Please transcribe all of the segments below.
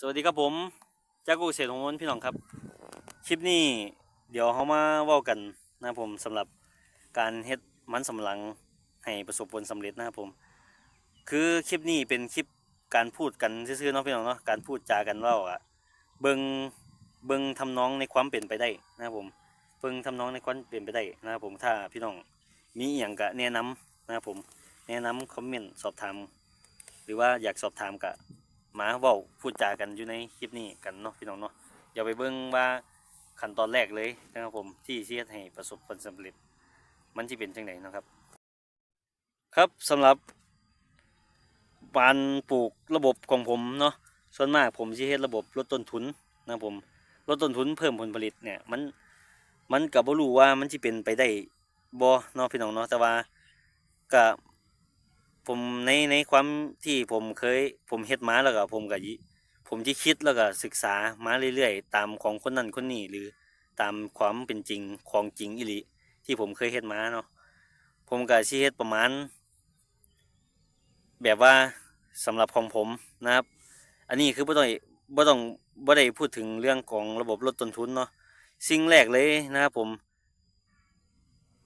สวัสดีครับผมจากกูเศษของมนพี่น้องครับ คลิปนี้เดี๋ยวเขามาเว้ากันนะครับผมสำหรับการเฮ็ดมันสำปะหลังให้ประสบผลสำเร็จนะครับผม คือคลิปนี้เป็นคลิปการพูดกันซื่อๆเนาะพี่น้องเนาะการพูดจากันเว่าอะเบิงเบิงทำน้องในความเป็นไปได้นะครับผมเบิงทำน้องในความเป็นไปได้นะครับผมถ้าพี่น้องมีอย่างกะแนะนำนะครับผมแนะนำคอมเมนต์สอบถามหรือว่าอยากสอบถามกะ มาเว้าพูดจากันอยู่ในคลิปนี้กันเนาะพี่น้องเนาะอย่าไปเบิ่งว่าขั้นตอนแรกเลยนะครับผมที่สิเฮ็ดให้ประสบผลสำเร็จ มันสิเป็นจังไดนะครับ ครับสำหรับการปลูกระบบของผมเนาะส่วนมากผมสิเฮ็ดระบบลดต้นทุนนะครับผมลดต้นทุนเพิ่มผลผลิตเนี่ยมันมันก็บ่รู้ว่ามันสิเป็นไปได้บ่เนาะพี่น้องเนาะแต่ว่าก็ ผมในในความที่ผมเคย ผมเฮ็ดมาแล้วก็ผมก็ยิผมที่คิดแล้วก็ศึกษามาเรื่อยๆ ตามของคนนั้นคนนี้หรือตามความเป็นจริงของจริงอีหลีที่ผมเคยเฮ็ดมาเนาะผมก็สิเฮ็ดประมาณ แบบว่าสำหรับของผมนะครับ อันนี้คือบ่ต้องบ่ต้องบ่ได้พูดถึงเรื่องของระบบลดต้นทุนเนาะสิ่งแรกเลยนะครับผม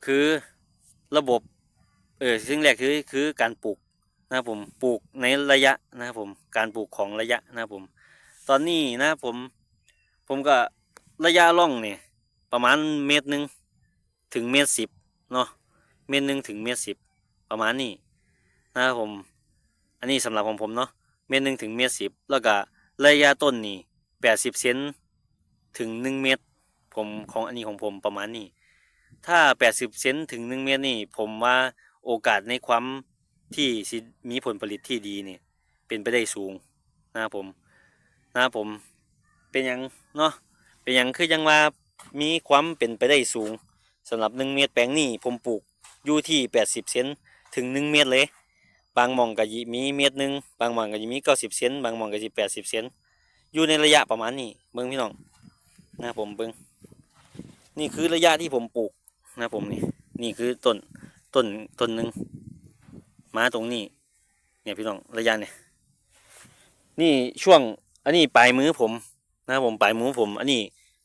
คือระบบ เออสิ่งแรกคือคือการปลูกนะครับผมปลูกในระยะนะครับผมการปลูกของระยะนะครับผม ตอนนี้นะครับผมผมก็ระยะล่องเนี่ยประมาณเมตรหนึ่งถึงเมตรสิบเนาะเมตรหนึ่งถึงเมตรสิบประมาณนี้นะครับผม อันนี้สำหรับของผมเนาะเมตรหนึ่งถึงเมตรสิบแล้วก็ระยะต้นนี่แปดสิบเซนถึงหนึ่งเมตร ผมของอันนี้ของผมประมาณนี้ถ้าแปดสิบเซนถึงหนึ่งเมตรนี่ผมว่า โอกาสในความที่สิมีผลผลิตที่ดีเนี่ยเป็นไปได้สูงนะครับผมนะครับผมเป็นยังเนาะเป็นยังคือยังว่ามีความเป็นไปได้สูงสำหรับหนึ่งเมตรแปลงนี้ผมปลูกอยู่ที่แปดสิบเซนถึงหนึ่งเมตรเลย บางหมองก็ยิมีเมตรหนึ่งบางหมองก็ยิมีเก้าสิบเซนบางหมองก็ยิแปดสิบเซนอยู่ในระยะประมาณนี้เบิ้งพี่น้องนะครับผมเบิ้งนี่คือระยะที่ผมปลูกนะครับผมนี่นี่คือต้น ต้นต้นหนึ่งมาตรงนี้ เนี่ยพี่น้องระยะเนี่ยนี่ช่วง อันนี้ปลายมือผมนะครับผมปลายมือผม อันนี้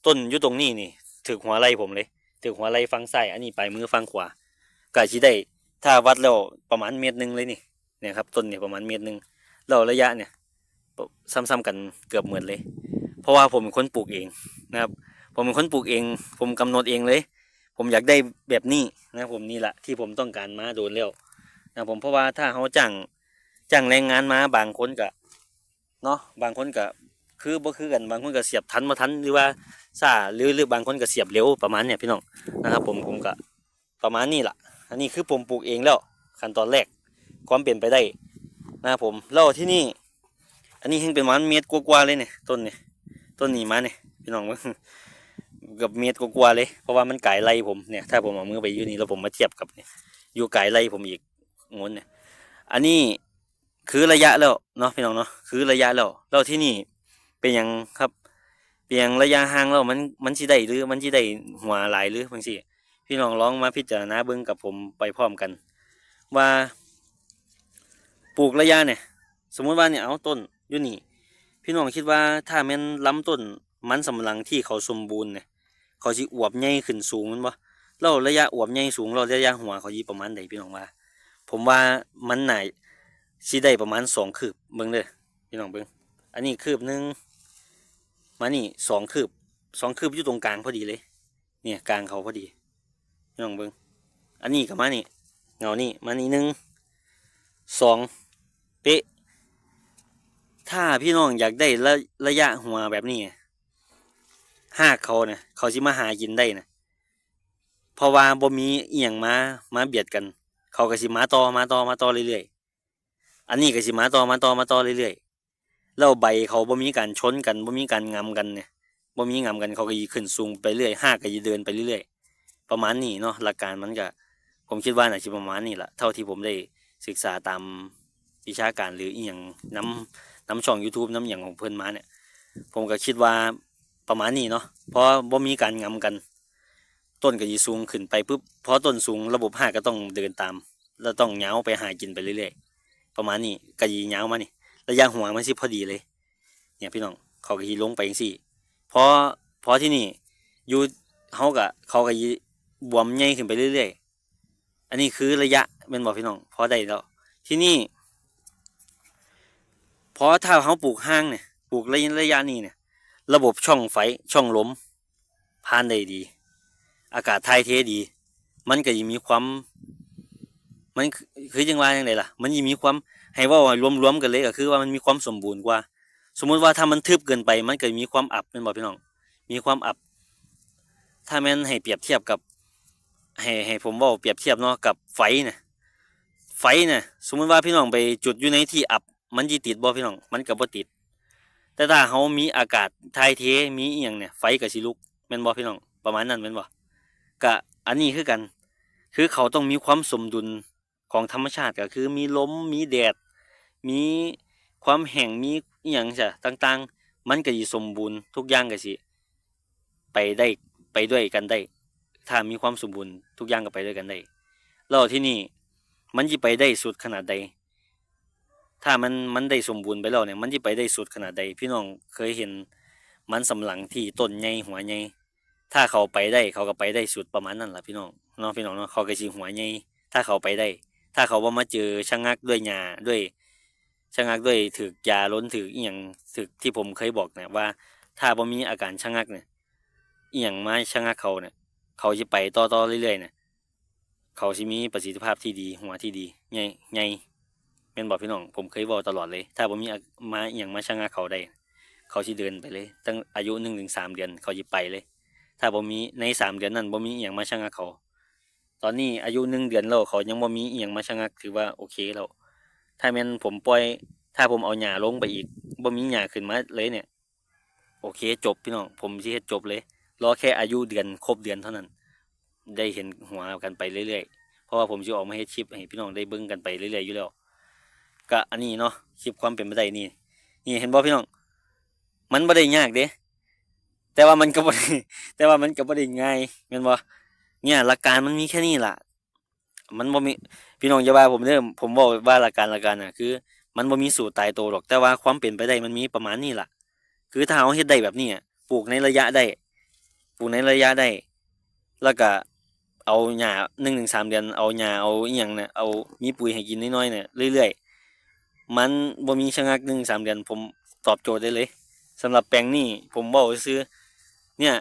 ต้นอยู่ตรงนี้นี่ถึกหัวไหล่ผมเลยถึกหัวไหล่ฟังซ้ายอันนี้ปลายมือฟังขวากะชิได้ ถ้าวัดแล้วประมาณเมตรหนึ่งเลยนี่เนี่ยครับต้นเนี่ยประมาณเมตรหนึ่งแล้วระยะเนี่ยซ้ำๆกันเกือบเหมือนเลย เพราะว่าผมเป็นคนปลูกเองนะครับ ผมเป็นคนปลูกเอง ผมกำหนดเองเลย ผมอยากได้แบบนี้นะผมนี่แหละที่ผมต้องการมาโดนแล้วนะผมเพราะว่าถ้าเขาจ้างจ้างแรงงานมาบางคนก็เนาะบางคนก็คือบ่คือกันบางคนก็เสียบทันมาทันหรือว่าซ่าหรือหรือบางคนก็เสียบเร็วประมาณเนี่ยพี่น้องนะครับ ผมผมก็ประมาณนี้แหละอันนี้คือผมปลูกเองแล้วขั้นตอนแรกความเปลี่ยนไปได้นะครับผมแล้วที่นี่ อันนี้เพิ่งเป็นมันเมตรกว่าๆเลยเนี่ยต้นเนี่ยต้นนี้มาเนี่ยพี่น้อง เกับเมตรกว่าเลย เพราะว่ามันไก่ไล่ผมเนี่ยถ้าผมเอามือไปอยู่นี่แล้วผมมาเทียบกับเนี่ยอยู่ไก่ไล่ผมอีกงนเนี่ยอันนี้คือระยะแล้วเนาะพี่น้องเนาะคือระยะแล้วแล้วที่นี่เป็นยังครับเปียงระยะห่างแล้วมันมันสิได้หรือมันสิได้หัวหลายหรือบางสิพี่น้องลองมาพิจารณาเบิ่งกับผมไปพร้อมกัน ว่าปลูกระยะเนี่ย สมมุติว่าเนี่ยเอาต้นอยู่นี่ พี่น้องคิดว่าถ้าแม่นลำต้นมันสำปะหลังที่เขาสมบูรณ์เนี่ย เขาสิอวบใหญ่ขึ้นสูงมันบ่แล้วระยะอวบใหญ่สูงแล้วระยะหัวเขาสิประมาณใดพี่น้องว่า ผมว่ามันน่าสิได้ประมาณสองคืบเบิ่งเด้อพี่น้องเบิ่งอันนี้คืบหนึ่งมานี่สองคืบสองคืบอยู่ตรงกลางพอดีเลย เนี่ยกลางเขาพอดีพี่น้องเบิ่งอันนี้กับมานี่เงานี่มานี่หนึ่งสองเป๊ะถ้าพี่น้องอยากได้ระระยะหัวแบบนี้ หากเขาเนี่ยเขาสิมาหากินได้นะเพราะว่าบ่มีเอียงมามาเบียดกัน เขาก็สิมาต่อมาต่อมาต่อเรื่อยๆอันนี้ก็สิมาต่อมาต่อมาต่อเรื่อยๆแล้วใบเขาบ่มีการชนกันบ่มีการงำกันเนี่ยบ่มีงำกันเขาก็ยีขึ้นสูงไปเรื่อยหากก็ยีเดินไปเรื่อยๆประมาณนี้เนาะหลักการมันก็ผมคิดว่าน่าจะประมาณนี้ละเท่าที่ผมได้ศึกษาตามวิชาการหรืออีหยังน้ำน้ำช่อง YouTube น้ำอย่างของเพิ่อนมาเนี่ย ผมก็คิดว่า ประมาณนี้เนาะเพราะบ่มีการงำกัน ต้นก็ยีสูงขึ้นไปปุ๊บพอต้นสูงระบบหากก็ต้องเดินตาม แล้วต้องเหงาไปหากินไปเรื่อยๆประมาณนี้ก็ยีเหงามานี่ระยะหัวมันสิพอดีเลย เนี่ยพี่น้องเขาก็สิลงไปจังซี่พอพอที่นี่อยู่เฮาก็เขาก็สิบวมใหญ่ขึ้นไปเรื่อยๆ อันนี้คือระยะแม่นบ่พี่น้องพอได้แล้ว ที่นี่พอถ้าเฮาปลูกห้างเนี่ยปลูกระยะระยะนี้เนี่ย ระบบช่องไฟช่องลมผ่านได้ดี อากาศถ่ายเทดี มันก็ยังมีความ มันคือคือจังว่าอย่างไรล่ะ มันยังมีความให้ว่ารวมๆกันเลยก็คือว่ามันมีความสมบูรณ์กว่า สมมุติว่าถ้ามันทึบเกินไป มันก็มีความอับเป็นบ่พี่น้อง มีความอับ ถ้าแม่นให้เปรียบเทียบกับให้ให้ผมบอกเปรียบเทียบเนาะกับไฟเนี่ยไฟเนี่ยสมมุติว่าพี่น้องไปจุดอยู่ในที่อับ มันสิติดบ่พี่น้อง มันก็บ่ติด แต่ถ้าเขามีอากาศถ่ายเทมีอีหยังเนี่ยไฟก็สิลุกแม่นบ่พี่น้องประมาณนั้นแม่นบ่ก็อันนี้คือกัน คือเขาต้องมีความสมดุลของธรรมชาติก็คือมีลมมีแดด มีความแห้งมีอีหยังจ้ะต่างๆ มันก็สิสมบูรณ์ทุกอย่างก็สิไปได้ไปด้วยกันได้ ถ้ามีความสมบูรณ์ทุกอย่างก็ไปด้วยกันได้แล้วที่นี่มันสิไปได้สุดขนาดใด ถ้ามันมันได้สมบูรณ์ไปแล้วเนี่ยมันจะไปได้สุดขนาดใดพี่น้องเคยเห็นมันสำหลังที่ต้นใหญ่หัวใหญ่ถ้าเขาไปได้เขาก็ไปได้สุดประมาณนั้นแหละพี่น้องเนาะพี่น้องเนาะเขาก็สิหัวใหญ่ถ้าเขาไปได้ ถ้าเขาว่ามาเจอชะงักด้วยหญ้าด้วยชะงักด้วยถือกยาล้นถืออีหยังถือที่ผมเคยบอกเนี่ยว่า ถ้าบ่มีอาการชะงักเนี่ยอีหยังมาชะงักเขาเนี่ยเขาจะไปต่อๆเรื่อยๆเนี่ยเขาสิมีประสิทธิภาพที่ดีหัวที่ดีใหญ่ใหญ่ แม่นบอกพี่น้องผมเคยบอกตลอดเลย ถ้าผมมีอะมาอย่างมาชะงักเขาได้ เขาสิเดินไปเลย ตั้งอายุหนึ่งถึงสามเดือนเขาจะไปเลย ถ้าผมมีในสามเดือนนั้นผมมีอย่างมาชะงักเขา ตอนนี้อายุหนึ่งเดือนแล้วเขายังบ่มีอย่างมาชะงักถือว่าโอเคแล้วถ้าแม่นผมปล่อย ถ้าผมเอาหญ้าลงไปอีกบ่มีหญ้าขึ้นมาเลยเนี่ย โอเคจบพี่น้องผมสิเฮ็ดจบเลยรอแค่อายุเดือนครบเดือนเท่านั้น ได้เห็นหัวกันไปเรื่อยๆเพราะว่าผมจะออกมาเฮ็ดคลิปให้พี่น้องได้เบิ่งกันไปเรื่อยๆอยู่แล้ว ก็อันนี้เนาะคลิปความเป็นไปได้นี่นี่เห็นบ่พี่น้อง มันบ่ได้ยากเด้แต่ว่ามันก็บ่ได้แต่ว่ามันก็บ่ได้ง่ายแม่นบ่เนี่ยหลักการมันมีแค่นี้ล่ะ มันบ่มีพี่น้องอย่าว่าผมเด้อผมบอกว่าหลักการหลักการน่ะคือ มันบ่มีสูตรตายตัวหรอก แต่ว่าความเป็นไปได้มันมีประมาณนี้ล่ะ คือถ้าเราเฮ็ดได้แบบนี้ปลูกในระยะได้ปลูกในระยะได้ แล้วก็เอาหญ้า1-3ถึงเดือนเอาหญ้าเอาอีหยังเนี่ยเอามีปุ๋ยให้กินน้อยๆเนี่ยเรื่อยๆ มันบ่มีชะงักหนึ่งสามเดือนผมตอบโจทย์ได้เลยสำหรับแปลงนี้ผมบอกซื้อ เนี่ย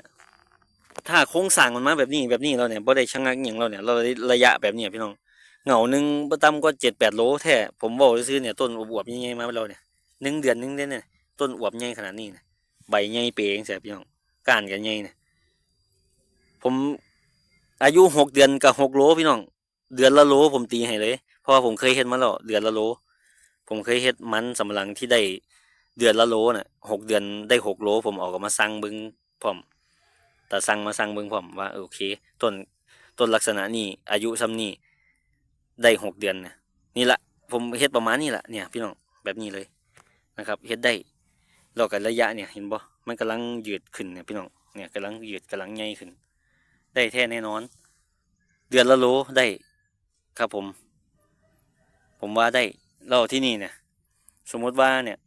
ถ้าโครงสร้างมันมาแบบนี้แบบนี้เราเนี่ยบ่ได้ชะงักอย่างเราเนี่ย เราระยะแบบนี้พี่น้องเหงาหนึ่งบ่ต่ำกว่าเจ็ดแปดโลแท้ผมบอกซื้อเนี่ยต้นอวบๆใหญ่ๆมาเราเนี่ยหนึ่งเดือนหนึ่งเด้เนี่ยต้นอวบใหญ่ขนาดนี้นะใบใหญ่เปงเสียพี่น้องก้านกันใหญ่เนี่ยผมอายุหกเดือนกับหกโลพี่น้อง เดือนละโลผมตีให้เลยเพราะว่าผมเคยเฮ็ดมาแล้วเดือนละโล ผมเคยเฮ็ดมันสำหลังที่ได้เดือนละโลน่ะหกเดือนได้หกโล ผมออกมาสั่งเบิ่งพร้อมแต่สั่งมาสั่งเบิ่งพร้อมว่าโอเคต้นต้นลักษณะนี้อายุซ้ำนี้ได้หกเดือนนะนี่ละผมเฮ็ดประมาณนี้ละเนี่ยพี่น้องแบบนี้เลยนะครับเฮ็ดได้แล้วก็ระยะเนี่ยเห็นบ่มันกำลังยืดขึ้นเนี่ยพี่น้องเนี่ยกำลังยืดกำลังใหญ่ขึ้น ได้แท้แน่นอน เดือนละโลได้ครับผม ผมว่าได้ แล้วที่นี่เนี่ย สมมติว่าเนี่ย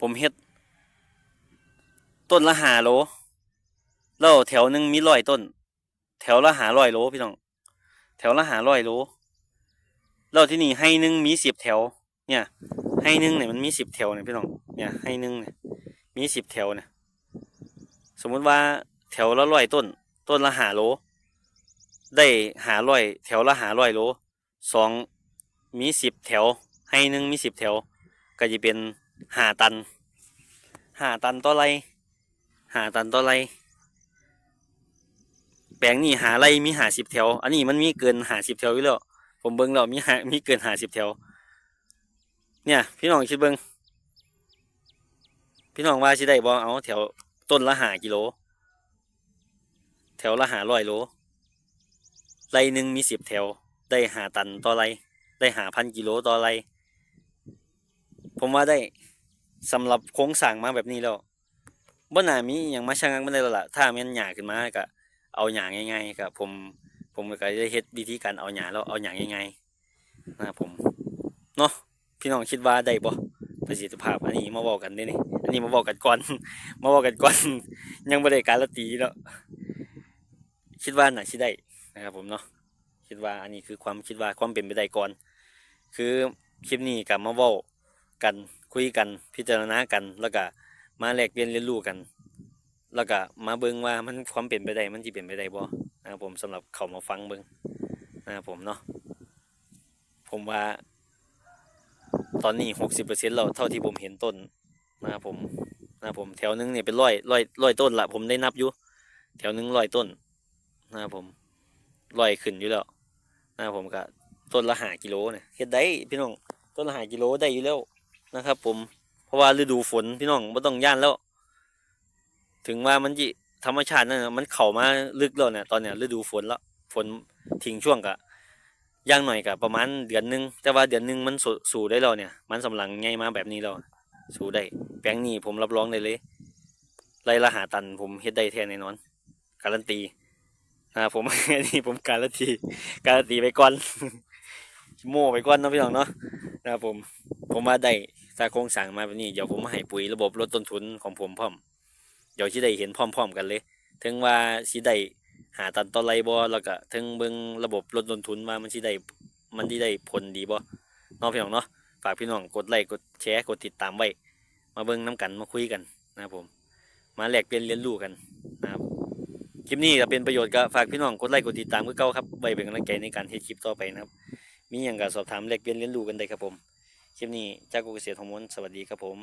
ผมเฮ็ด ต้นละหาโลแล้วแถวหนึ่งมีร้อยต้น แถวละหาร้อยโลพี่น้อง แถวละหาร้อยโลแล้วที่นี่ให้หนึ่งมีสิบแถว เนี่ย ให้หนึ่งเนี่ยมันมีสิบแถวเนี่ยพี่น้อง เนี่ยให้หนึ่งเนี่ยมีสิบแถวเนี่ยสมมุติว่าแถวละร้อยต้น ต้นละหาโลได้หาร้อยแถวละหาร้อยโลสอง มีสิบแถว ให้หนึ่งมีสิบแถว ก็จะเป็นหาตันหาตันต่อไรหาตันต่อไรแปลงนี้หาไรมีหาสิบแถว อันนี้มันมีเกินหาสิบแถวอยู่แล้ว ผมเบิ้งแล้วมีหามีเกินหาสิบแถว เนี่ย พี่น้องคิดเบิ้งพี่น้องว่าสิได้บ่เอาแถวต้นละหากิโล แถวละหาร้อยโลไรหนึ่งมีสิบแถว ได้หาตันต่อไร ได้หาพันกิโลต่อไร ผมว่าได้สำหรับโค้งสั่งมาแบบนี้แล้วบ่น่ามีอย่างมาชะงักมันได้แล้วล่ะถ้าแม่นหญ้าขึ้นมาก็เอาหญ้าง่ายๆครับผมผมก็ได้เฮ็ดวิธีการเอาหญ้าแล้วเอาหญ้าง่ายๆนะครับผมเนาะพี่น้องคิดว่าได้บ่ประสิทธิภาพอันนี้มาเว้ากันด้นี่อันนี้มาเว้ากันก่อน มาเว้ากันก่อน ยังบ่ได้การันตีเนาะคิดว่าน่ะสิได้นะครับผมเนาะคิดว่าอันนี้คือความคิดว่าความเป็นไปได้ก่อน คือคลิปนี้ก็มาเว้ากันคุยกันพิจารณากัน แล้วก็มาแลกเปลี่ยนเรียนรู้กัน แล้วก็มาเบิ่งว่ามันความเป็นไปได้มันสิเป็นไปได้บ่นะครับผมสำหรับเขามาฟังเบิ่งนะครับผมเนาะผมว่า ตอนนี้หกสิบเปอร์เซ็นต์แล้วเท่าที่ผมเห็นต้นนะครับผมนะครับผมแถวหนึงเนี่ยเป็นร้อยร้อยร้อยต้นละผมได้นับอยู่แถวหนึงร้อยต้นนะครับผมร้อยขึ้นอยู่แล้วนะครับผมก็ ต้นละหากิโลเนี่ยเฮ็ดได้พี่น้องต้นละหากิโลได้อยู่แล้วนะครับ ผมเพราะว่าฤดูฝนพี่น้องไม่ต้องย่านแล้ว ถึงว่ามันจิธรรมชาตินั่นมันเข้ามาลึกแล้วเนี่ยตอนเนี้ยฤดูฝนแล้วฝนทิ้งช่วงกะย่างหน่อยกับประมาณเดือนหนึง แต่ว่าเดือนหนึงมันสูสู่ได้แล้วเนี่ย มันสำลังใหญ่มาแบบนี้แล้วสู่ได้แปลงนี้ผมรับรองได้เลยไรละหาตันผมเฮ็ดได้แท้แน่นอน การันตีนะผมอันนี้ผมการันตีการันตีไปก่อน โม่ไปก่อนเนาะพี่น้องเนาะนะครับผมผมมาได้ถ้าโครงสั่งมาแบบนี้เดี๋ยวผมมาให้ปุ๋ยระบบลดต้นทุนของผมพร้อม เดี๋ยวสิได้เห็นพร้อมๆกันเลย ถึงว่าสิได้หาตันต่อไรบ่แล้วก็ถึงเบิ่งระบบลดต้นทุนว่ามันสิได้มันสิได้ผลดีบ่น้องพี่น้องเนาะฝากพี่น้องกดไลค์กดแชร์กดติดตามไว้ มาเบิ่งน้กันมาคุยกันนะครับผม มาแลกเปลี่ยนเรียนรู้กันนะครับคลิปนี้ก็เป็นประโยชน์ก็ฝากพี่น้องกดไลค์กดติดตามคือเก่าครับไว้เป็นกำลังใจในการเฮ็ดคลิปต่อไปนะครับ มีอย่างก็สอบถามแลกเปลี่ยนเรียนรู้กันได้ครับผมคลิปนี้จากกุเกษตรฮอร์โมนสวัสดีครับผม